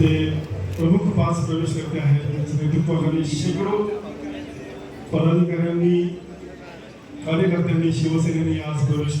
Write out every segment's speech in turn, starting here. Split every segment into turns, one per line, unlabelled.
ते प्रमुख पास प्रवेशकर्ते आहेत त्यांच्या नेतृत्वाखाली शेकडो आज प्रवेश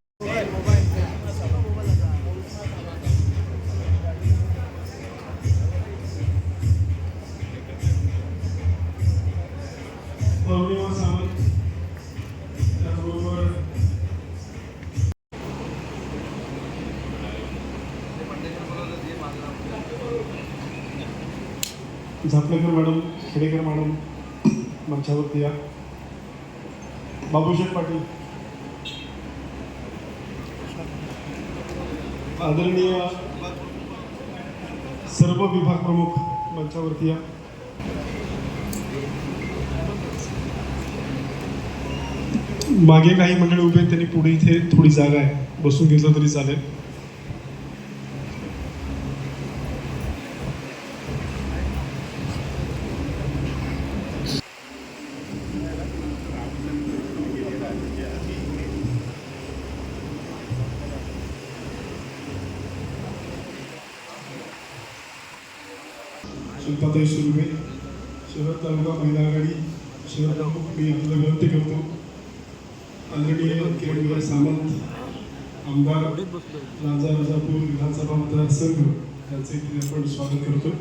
पौर्णिमा सावंत त्याचबरोबर झापलेकर मॅडम खेडेकर मॅडम मंचावरती या. बाबूशेठ पाटील. आदरणीय सर्व विभाग प्रमुख मंचावरती या. मागे काही मंडळी उभे आहेत, त्यांनी पुढे इथे थोडी जागा आहे. बसून घेतलं तरी चालेल. शिल्पाताई सुर्वे शहर तालुका महिला आघाडी शहर मी आपल्याला विनंती करतो. आदरणीय किरणभाई सामंत आमदार राजा राजापूर विधानसभा मतदारसंघ यांचे आपण स्वागत करतो